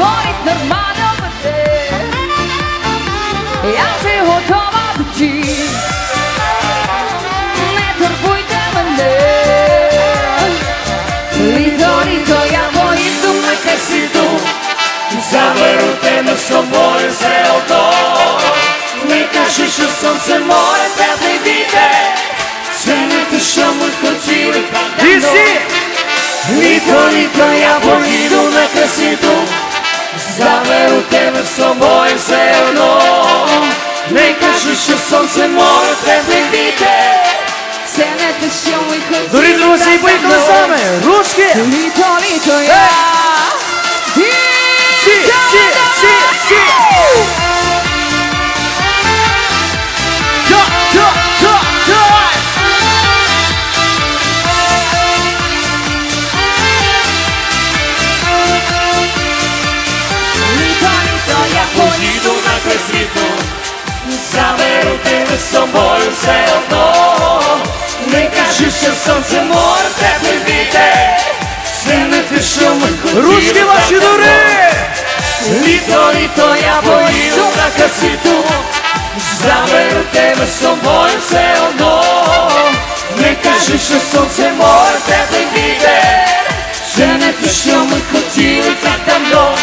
горить нормально веде. Я вже готова до Не турбуйте мене. Лізо, лізо, я мої думи те сіду. Заберу тебе з собою все одно. Не кажи, що сонце море теплий вітер. Це не те, що ми хотіли так давно. Літо, літо, я поїду на красу заберу тебе з собою все одно. Не кажу, що сонце море теплий вітер. Це не те, що ми хотіли. Дорі друзі, поїхали з нами! Ручки! Літо, літо, я. Всі, всі, всі! все одно, не кажи, що сонце море тебе війде, все не те, що ми хотіли Руські ваші дури! Літо, літо, я боїв на світу, заберу тебе з собою все одно, не кажи, що сонце море тебе війде, все не те, що ми хотіли так давно.